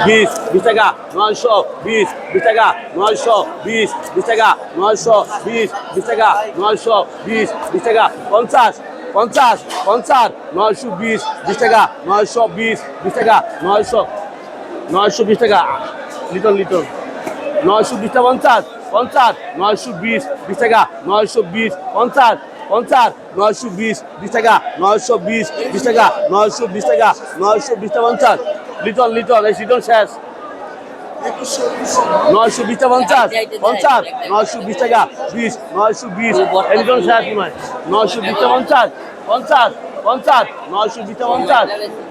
বিশ বিশ টাকা নয়শো বিশ বিশ টাকা নয়শো বিশ বিশ টাকা নয়শো বিশ বিশ টাকা নয়শো বিশ বিশ টাকা পঞ্চাশ পঞ্চাশ পঞ্চাশ নয়শো বিশ বিশ টাকা নয়শো বিশ বিশ টাকা নয়শো নয়শো বিশ টাকা লিটন লিটন নয়শো বিশটা পঞ্চাশ পঞ্চাশ নয়শো বিশ বিশ টাকা নয়শো বিশ পঞ্চাশ পঞ্চাশ নয়শো বিশ বিশ টাকা নয়শো বিশ বিশ টাকা নয়শো বিশ টাকা নয়শো বিশটা পঞ্চাশ লিটন লিটল এই সিজন শেষ। নয়শো বিশটা পঞ্চাশ পঞ্চাশ নয়শো বিশ টাকা বিশ নয়শো বিশ এই শেষ নয়। নয়শো বিশটা পঞ্চাশ পঞ্চাশ পঞ্চাশ নয়শো বিশটা পঞ্চাশ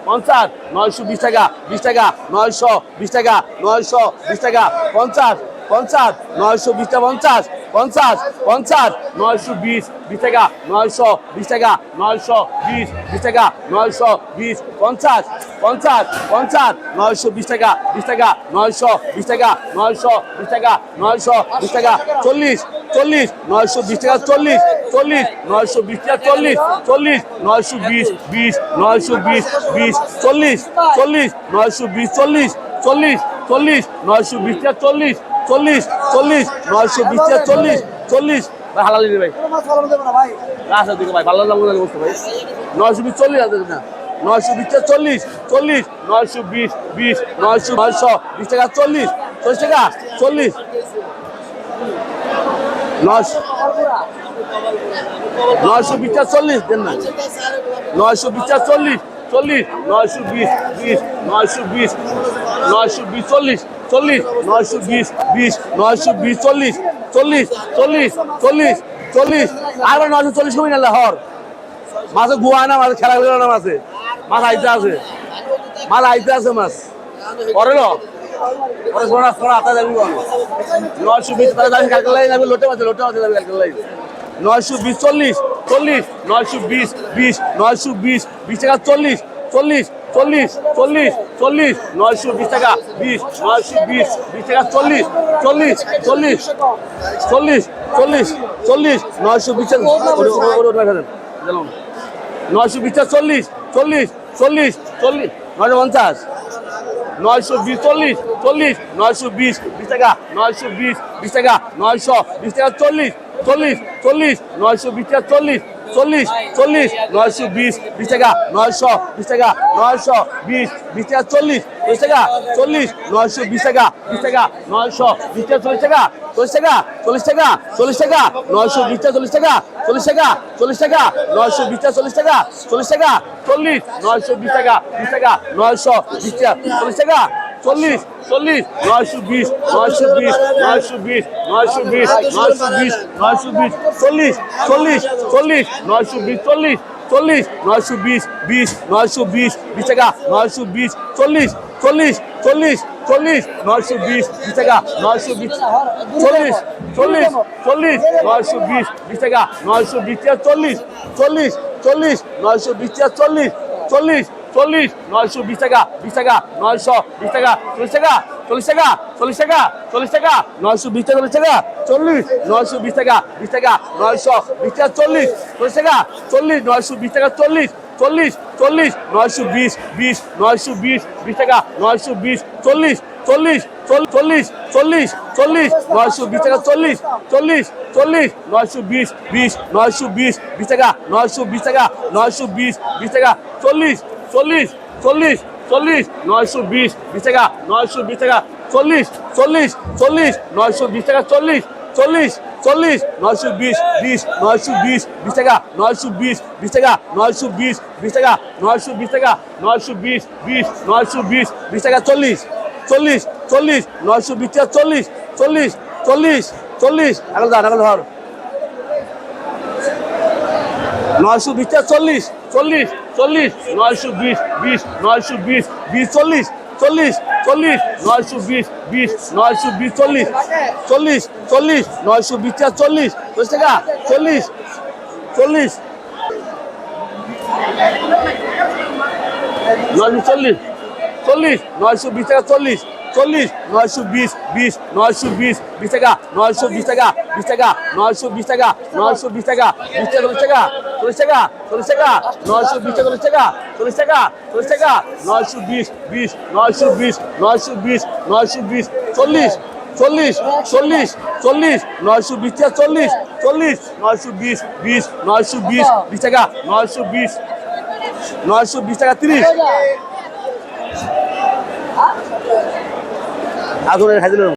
পঞ্চাশ নয়শো বিশ টাকা বিশ টাকা নয়শো বিশ টাকা নয়শো বিশ টাকা পঞ্চাশ পঞ্চাশ নয়শো বিশটা পঞ্চাশ পঞ্চাশ পঞ্চাশ নয়শো বিশ বিশ টাকা নয়শো বিশ টাকা নয়শো বিশ বিশ টাকা নয়শো বিশ পঞ্চাশ পঞ্চাশ পঞ্চাশ নয়শো বিশ টাকা বিশ টাকা নয়শো বিশ টাকা নয়শো বিশ টাকা নয়শো বিশ টাকা চল্লিশ চল্লিশ নয়শো বিশ টাকা চল্লিশ চল্লিশ নয়শো বিশ টাকা চল্লিশ চল্লিশ নয়শো বিশ বিশ নয়শো বিশ বিশ চল্লিশ চল্লিশ নয়শো বিশ চল্লিশ চল্লিশ চল্লিশ নয়শো বিশ টাকা চল্লিশ চল্লিশ চল্লিশ নয়শো বিশ চল্লিশ চল্লিশ। ভাই হালালি রে ভাই। রাস্তা দিকে ভাই। ভালো লাগল বসতে ভাই। নয়শো বিশ চল্লিশ আছে না নয়শো বিশ চল্লিশ চল্লিশ নয়শো বিশ বিশ নয়শো নয়শো বিশ টাকা চল্লিশ চল্লিশ টাকা চল্লিশ। নয়শো নয়শো বিশ চল্লিশ দেন না। নয়শো বিশ চল্লিশ চল্লিশ নয়শো বিশ বিশ নয়শো বিশ নয়শো বিশ চল্লিশ। চল্লিশ, নয়শো বিশ বিশ, নয়শো বিশ, চল্লিশ চল্লিশ চল্লিশ চল্লিশ চল্লিশ। আর নয়শো চল্লিশ কমি না হর। মাছে গুয়া না, মাছে খেলা না মাছে মাছ আইতে আছে। মাছ আইতে আছে মাছ। পরে লো। পরে সোনা লোটে মাছে লোটে মাছে লাইন নয়শো বিশ, চল্লিশ চল্লিশ, নয়শো বিশ বিশ, নয়শো বিশ বিশ টাকা চল্লিশ চল্লিশ চল্লিশ চল্লিশ চল্লিশ নয়শো বিশ টাকা বিশ নয়শো বিশ বিশ টাকা চল্লিশ চল্লিশ চল্লিশ চল্লিশ চল্লিশ চল্লিশ নয়শো বিশ নয়শো বিশ চল্লিশ চল্লিশ চল্লিশ চল্লিশ নয়শো পঞ্চাশ নয়শো বিশ চল্লিশ চল্লিশ নয়শো বিশ বিশ টাকা নয়শো বিশ বিশ টাকা নয়শো বিশ টাকা চল্লিশ চল্লিশ চল্লিশ নয়শো বিশ টাকা চল্লিশ চল্লিশ চল্লিশ নয়শো বিশ বিশ টাকা নয়শো বিশ টাকা নয়শো বিশ বিশ টাকা চল্লিশ চল্লিশ টাকা চল্লিশ নয়শো বিশ টাকা বিশ টাকা নয়শো বিশ টাকা চল্লিশ টাকা চল্লিশ টাকা চল্লিশ টাকা চল্লিশ টাকা নয়শো বিশ টাকা চল্লিশ টাকা চল্লিশ টাকা চল্লিশ টাকা নয়শো বিশ টাকা চল্লিশ টাকা চল্লিশ টাকা চল্লিশ নয়শো বিশ টাকা বিশ টাকা নয়শো বিশ টাকা চল্লিশ টাকা চল্লিশ চল্লিশ নয়শো বিশ নয়শো বিশ নয়শো বিশ নয়শো বিশ নয়শো বিশ নয়শো বিশ চল্লিশ চল্লিশ চল্লিশ নয়শো বিশ চল্লিশ চল্লিশ নয়শো বিশ বিশ নয়শো বিশ বিশ টাকা নয়শো বিশ চল্লিশ চল্লিশ চল্লিশ চল্লিশ নয়শো বিশ বিশ টাকা নয়শো বিশ চল্লিশ চল্লিশ চল্লিশ নয়শো বিশ বিশ টাকা নয়শো বিশ চল্লিশ চল্লিশ চল্লিশ নয়শো বিশ চল্লিশ চল্লিশ চল্লিশ নয়শো বিশ টাকা বিশ টাকা নয়শো বিশ টাকা চল্লিশ টাকা চল্লিশ টাকা চল্লিশ টাকা চল্লিশ টাকা নয়শো বিশ টাকা চল্লিশ টাকা চল্লিশ নয়শো বিশ টাকা বিশ টাকা নয়শো বিশ টাকা চল্লিশ চল্লিশ টাকা চল্লিশ নয়শো বিশ টাকা চল্লিশ চল্লিশ চল্লিশ নয়শো বিশ বিশ নয়শো বিশ বিশ টাকা নয়শো বিশ চল্লিশ চল্লিশ চল্লিশ চল্লিশ চল্লিশ নয়শো বিশ টাকা চল্লিশ চল্লিশ চল্লিশ নয়শো বিশ বিশ নয়শো বিশ বিশ টাকা নয়শো বিশ টাকা নয়শো বিশ বিশ টাকা চল্লিশ চল্লিশ চল্লিশ চল্লিশ নয়শো বিশ বিশ টাকা নয়শো বিশ টাকা চল্লিশ চল্লিশ চল্লিশ নয়শো বিশ টাকা চল্লিশ চল্লিশ চল্লিশ নয়শো বিশ বিশ নয়শো বিশ বিশ টাকা নয়শো বিশ বিশ টাকা নয়শো বিশ বিশ টাকা নয়শো বিশ টাকা নয়শো বিশ বিশ নয়শো বিশ বিশ টাকা চল্লিশ চল্লিশ চল্লিশ নয়শো বিশ টাকা চল্লিশ চল্লিশ চল্লিশ চল্লিশ এখন ধর এখন ধর নয়শো বিশ টাকা চল্লিশ চল্লিশ চল্লিশ, নয়শো বিশ বিশ, নয়শো বিশ বিশ চল্লিশ চল্লিশ চল্লিশ, নয়শো বিশ বিশ, নয়শো বিশ, চল্লিশ চল্লিশ চল্লিশ, নয়শো বিশ চল্লিশ চল্লিশ টাকা, চল্লিশ চল্লিশ, নয়শো চল্লিশ চল্লিশ, নয়শো বিশ টাকা চল্লিশ চল্লিশ নয়শো বিশ বিশ নয়শো বিশ বিশ টাকা নয়শো বিশ টাকা বিশ টাকা নয়শো বিশ টাকা নয়শো বিশ টাকা বিশ টাকা চল্লিশ টাকা চল্লিশ টাকা চল্লিশ টাকা নয়শো বিশ টাকা চল্লিশ টাকা চল্লিশ টাকা চল্লিশ টাকা নয়শো বিশ বিশ নয়শো বিশ নয়শো বিশ নয়শো বিশ চল্লিশ চল্লিশ চল্লিশ চল্লিশ নয়শো বিশ টাকা চল্লিশ চল্লিশ নয়শো বিশ বিশ নয়শো বিশ বিশ টাকা নয়শো বিশ নয়শো বিশ টাকা তিরিশ আগুনের হাজির